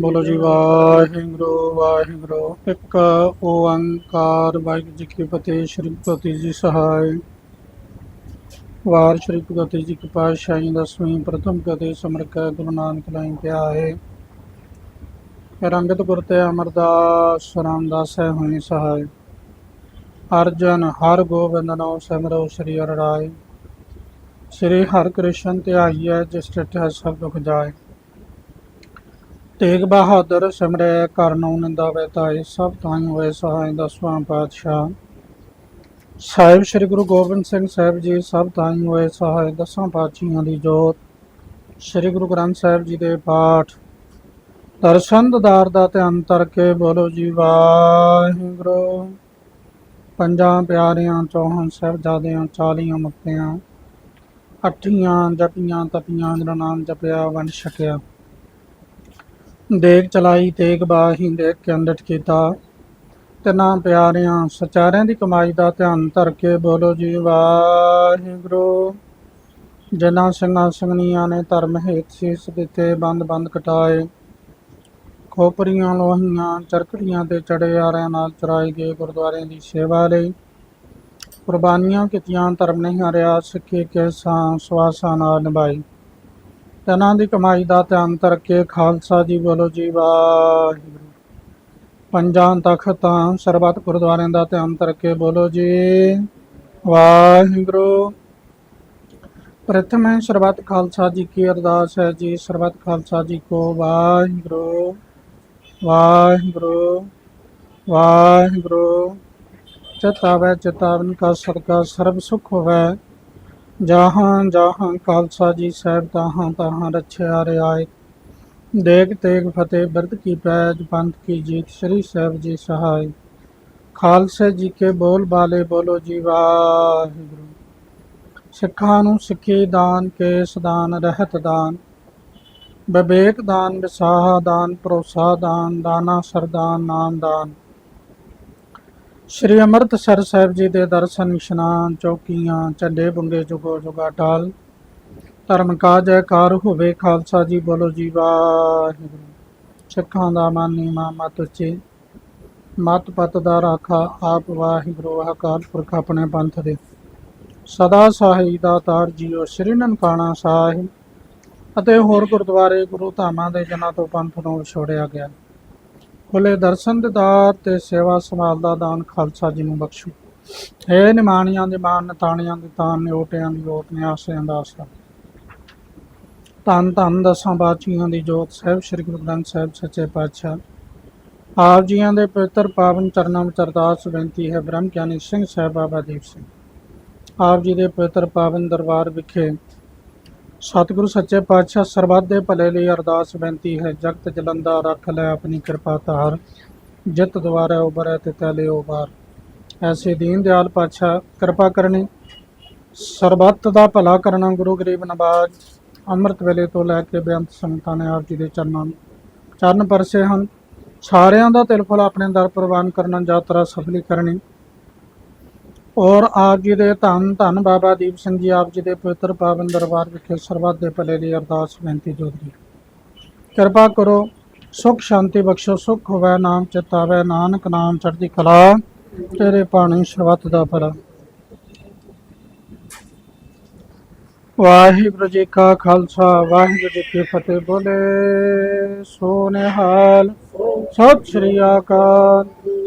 ਬੋਲੋ ਜੀ, ਵਾਹਿਗੁਰੂ ਵਾਹਿਗੁਰੂ। ਇੱਕ ਓੰਕਾਰ, ਵਾਹਿਗੁਰੂ ਜੀ ਕੀ ਫਤਿਹ, ਸ਼੍ਰੀ ਭਗਤੀ ਜੀ ਸਹਾਇ। ਵਾਰ ਸ਼੍ਰੀ ਭਗਤੀ ਜੀ ਕੀ ਪਾਤਸ਼ਾਹੀ ਦਸਵੀਂ ਪ੍ਰਥਮ ਕਦੇ ਸਮਰਕੈ ਗੁਰੂ ਨਾਨਕ ਲਾਈ ਪਿਆ ਹੈ। ਰੰਗਤ ਗੁਰ ਤੇ ਅਮਰਦਾਸ ਰਾਮਦਾਸ ਹੈ ਹੋਈ ਸਹਾਇ। ਅਰਜਨ ਹਰ ਗੋਬਿੰਦ ਨਾਮ ਸਿਮਰੋ ਸ੍ਰੀ ਹਰਿ ਰਾਏ ਸ੍ਰੀ ਹਰਿ ਕ੍ਰਿਸ਼ਨ ਧਿਆਈਐ ਜਿਸ ਟਿਠੈ ਸਭ ਦੁਖ ਜਾਏ। ਤੇਗ ਬਹਾਦਰ ਸਿਮਰੈ ਕਰਨਉ ਨਿੰਦਾ ਵੈਤਾਏ ਸਭ ਤਾਈਂ ਹੋਏ ਸਹਾਇ ਦਸਵਾਂ ਪਾਤਸ਼ਾਹ। ਸਾਹਿਬ ਸ੍ਰੀ ਗੁਰੂ ਗੋਬਿੰਦ ਸਿੰਘ ਸਾਹਿਬ ਜੀ, ਸਭ ਤਾਈਂ ਹੋਏ ਸਹਾਇ ਦਸਾਂ ਪਾਤਸ਼ਾਹਾਂ ਦੀ ਜੋਤ। ਸ੍ਰੀ ਗੁਰੂ ਗ੍ਰੰਥ ਸਾਹਿਬ ਜੀ ਦੇ ਪਾਠ। ਦਰਸ਼ਨ ਦਦਾਰ ਦਾ ਧਿਆਨ ਤਰ ਕੇ ਬੋਲੋ ਜੀ, ਵਾਹਿਗੁਰੂ। ਪੰਜਾਂ ਪਿਆਰਿਆਂ, ਚੌਹਾਂ ਸਾਹਿਬਜ਼ਾਦਿਆਂ, ਚਾਲੀਆਂ ਮੁਕਤਿਆਂ। ਅੱਠੀਆਂ ਜਪੀਆਂ, ਤਪੀਆਂ ਜਿਹੜਾ ਨਾਮ ਜਪਿਆ, ਵੰਡ ਛਕਿਆ। ਦੇਖ ਚਲਾਈ ਤੇਗ ਬਾਹੀ, ਦੇਖ ਕੇ ਅੰਡਟ ਕੀਤਾ। ਤਿੰਨਾਂ ਪਿਆਰਿਆਂ, ਸਚਾਰਿਆਂ ਦੀ ਕਮਾਈ ਦਾ ਧਿਆਨ ਧਰ ਕੇ ਬੋਲੋ ਜੀ, ਵਾਹਿਗੁਰੂ। ਜਿਨ੍ਹਾਂ ਸਿੰਘਾਂ ਸਿੰਘਣੀਆਂ ਨੇ ਧਰਮ ਹੇਤ ਸੀਸ ਦਿੱਤੇ, ਬੰਦ ਬੰਦ ਕਟਾਏ। ਖੋਪਰੀਆਂ, ਲੋਹੀਆਂ, ਚਰਕੜੀਆਂ ਤੇ ਚੜੇ ਆਰਿਆਂ ਨਾਲ ਚਰਾਏ ਗਏ ਗੁਰਦੁਆਰਿਆਂ ਦੀ ਸੇਵਾ ਲਈ। ਕੁਰਬਾਨੀਆਂ ਕੀਤੀਆਂ, ਧਰਮ ਨਹੀਂ ਹਰਿਆ, ਸਿੱਖੇ ਕੇ ਸਾਂ ਸਵਾਸਾਂ ਨਾਲ ਨਿਭਾਈ। ਤਨਾਂ ਦੀ ਕਮਾਈ ਦਾ ਧਿਆਨ ਧਰ ਖਾਲਸਾ ਜੀ ਬੋਲੋ ਜੀ ਵਾਹਿਗੁਰੂ। ਪੰਜਾਂ ਤਖਤਾਂ ਸਰਬੱਤ ਗੁਰਦੁਆਰਿਆਂ ਦਾ ਧਿਆਨ ਧਰ ਬੋਲੋ ਜੀ ਵਾਹਿਗੁਰੂ। ਪ੍ਰਥਮ ਹੈ ਸਰਬੱਤ ਖਾਲਸਾ ਜੀ ਕੀ ਅਰਦਾਸ ਹੈ ਜੀ, ਸਰਬੱਤ ਖਾਲਸਾ ਜੀ ਕੋ ਵਾਹਿਗੁਰੂ। ਵਾਹਿਗੁਰੂ ਵਾਹਿਗੁਰੂ। ਚਿਤਾਵੈ ਚਿਤਾਵਨ ਕਾ ਸਦਕਾ, ਸਰਬ ਸੁਖ ਹੋਵੈ। ਜਹਾਂ ਜਹਾਂ, ਖਾਲਸਾ ਜੀ ਸਾਹਿਬ ਤਾਹਾਂ ਤਾਹਾਂ ਰਛਿਆ ਰਿਆਇ ਦੇਗ ਤੇਗ ਫਤਿਹ ਬਿਰਦ ਕੀ ਪੈਜ, ਪੰਥ ਕੀ ਜੀਤ, ਸ੍ਰੀ ਸਾਹਿਬ ਜੀ ਸਹਾਇ ਖਾਲਸੇ ਜੀ ਕੇ ਬੋਲ ਬਾਲੇ, ਬੋਲੋ ਜੀ ਵਾਹਿਗੁਰੂ। ਸਿੱਖਾਂ ਨੂੰ ਸਿੱਖੀ ਦਾਨ, ਕੇਸ ਦਾਨ, ਰਹਿਤ ਦਾਨ। ਵਿਵੇਕ ਦਾਨ, ਵਿਸਾਹ ਦਾਨ, ਭਰੋਸਾ ਦਾਨ, ਦਾਨਾ ਸਰਦਾਨ ਨਾਮ ਦਾਨ। ਸ਼੍ਰੀ ਅੰਮ੍ਰਿਤਸਰ ਸਾਹਿਬ ਜੀ ਦੇ ਦਰਸ਼ਨ ਇਸ਼ਨਾਨ ਚੌਕੀਆਂ, ਝੰਡੇ ਬੁੰਗੇ ਜੁਗੋ ਜੁਗਾ ਟਾਲ ਧਰਮ ਕਾ ਜੈਕਾਰ ਹੋਵੇ ਖਾਲਸਾ ਜੀ ਬੋਲੋ ਜੀ ਵਾਹਿਗੁਰੂ। ਸਿੱਖਾਂ ਦਾ ਮਾਨੀ ਮਾ ਮਤ ਮਤ ਪਤ ਦਾ ਰਾਖਾ ਆਪ ਵਾਹਿਗੁਰੂ, ਅਕਾਲ ਪੁਰਖ ਆਪਣੇ ਪੰਥ ਦੇ। ਸਦਾ ਸਹਾਈ ਦਾ ਤਾਰ ਜੀਓ ਸ਼੍ਰੀ ਨਨਕਾਣਾ ਸਾਹਿਬ। ਅਤੇ ਹੋਰ ਗੁਰਦੁਆਰੇ ਗੁਰੂ ਧਾਮਾਂ ਦੇ ਜਨਾਂ ਤੋਂ ਪੰਥ ਨੂੰ ਛੋੜਿਆ ਗਿਆ। ਖੁੱਲੇ ਦਰਸ਼ਨ ਦਿਦਾਰ ਤੇ ਸੇਵਾ ਸੰਭਾਲ ਦਾ ਦਾਨ ਖਾਲਸਾ ਜੀ ਨੂੰ ਬਖਸ਼ੋ। ਹੈ ਨਿਮਾਣੀਆਂ ਦੇ ਮਾਨ, ਨਤਾਣੀਆਂ ਦੇ ਤਾਨ, ਨਿਓਟਿਆਂ ਦੀ ਓਟ ਨਿਆਸਿਆਂ ਦਾ ਆਸਰਾ। ਧੰਨ ਧੰਨ ਦਸਾਂ ਬਾਚੀਆਂ ਦੀ ਜੋਤ, ਸਾਹਿਬ ਸ੍ਰੀ ਗੁਰੂ ਗ੍ਰੰਥ ਸਾਹਿਬ ਸੱਚੇ ਪਾਤਸ਼ਾਹ। ਆਪ ਜੀਆਂ ਦੇ ਪਵਿੱਤਰ ਪਾਵਨ ਚਰਨਾਂ ਵਿੱਚ ਅਰਦਾਸ ਬੇਨਤੀ ਹੈ, ਬ੍ਰਹਮ ਗਿਆਨੀ ਸਿੰਘ ਸਾਹਿਬ ਬਾਬਾ ਦੀਪ ਸਿੰਘ। ਆਪ ਜੀ ਦੇ ਪਵਿੱਤਰ ਪਾਵਨ ਦਰਬਾਰ ਵਿਖੇ ਸਤਿਗੁਰੂ ਸੱਚੇ ਪਾਤਸ਼ਾਹ ਸਰਬੱਤ ਦੇ ਭਲੇ ਲਈ ਅਰਦਾਸ ਬੇਨਤੀ ਹੈ, ਜਗਤ ਜਲੰਦਾ ਰੱਖ ਲੈ ਆਪਣੀ ਕਿਰਪਾ ਧਾਰ, ਜਿਤ ਦੁਆਰਾ ਉਬਰੈ ਤੇ ਤਲੇ ਉਬਾਰ ਐਸੇ ਦੀਨ ਦਿਆਲ ਪਾਤਸ਼ਾਹ, ਕਿਰਪਾ ਕਰਨੀ। ਸਰਬੱਤ ਦਾ ਭਲਾ ਕਰਨਾ ਗੁਰੂ ਗਰੀਬ ਨਵਾਜ ਅੰਮ੍ਰਿਤ ਵੇਲੇ ਤੋਂ ਲੈ ਕੇ ਬੇਅੰਤ ਸੰਗਤਾਂ ਨੇ ਆਪ ਜੀ ਦੇ ਚਰਨਾਂ ਨੂੰ ਚਰਨ ਪਰਸੇ ਹਨ। ਸਾਰਿਆਂ ਦਾ ਤਿਲ ਫੁਲ ਆਪਣੇ ਦਰ ਪ੍ਰਵਾਨ ਕਰਨਾ, ਯਾਤਰਾ ਸਫਲੀ ਕਰਨੀ। ਔਰ ਆਪ ਜੀ ਦੇ ਧੰਨ ਧੰਨ ਬਾਬਾ ਦੀਪ ਸਿੰਘ ਜੀ, ਆਪ ਜੀ ਦੇ ਪਵਿੱਤਰ ਪਾਵਨ ਦਰਬਾਰ ਵਿਖੇ ਸਰਬੱਤ ਦੇ ਭਲੇ ਦੀ ਅਰਦਾਸ, ਬੇਨਤੀ ਜੋਦਰੀ ਕਿਰਪਾ ਕਰੋ, ਸੁਖ ਸ਼ਾਂਤੀ ਬਖਸ਼ੋ, ਸੁਖ ਹੋਵੇ, ਨਾਮ ਚਿਤਾਵੇ ਨਾਨਕ ਨਾਮ ਚੜ੍ਹਦੀ ਕਲਾ, ਤੇਰੇ ਪਾਣੀ ਸਰਬੱਤ ਦਾ ਭਲਾ। ਵਾਹਿਗੁਰੂ ਜੀ ਕਾ ਖਾਲਸਾ, ਵਾਹਿਗੁਰੂ ਜੀ ਕੀ ਫਤਿਹ, ਬੋਲੇ ਸੋ ਨਿਹਾਲ ਸਤਿ ਸ੍ਰੀ ਅਕਾਲ।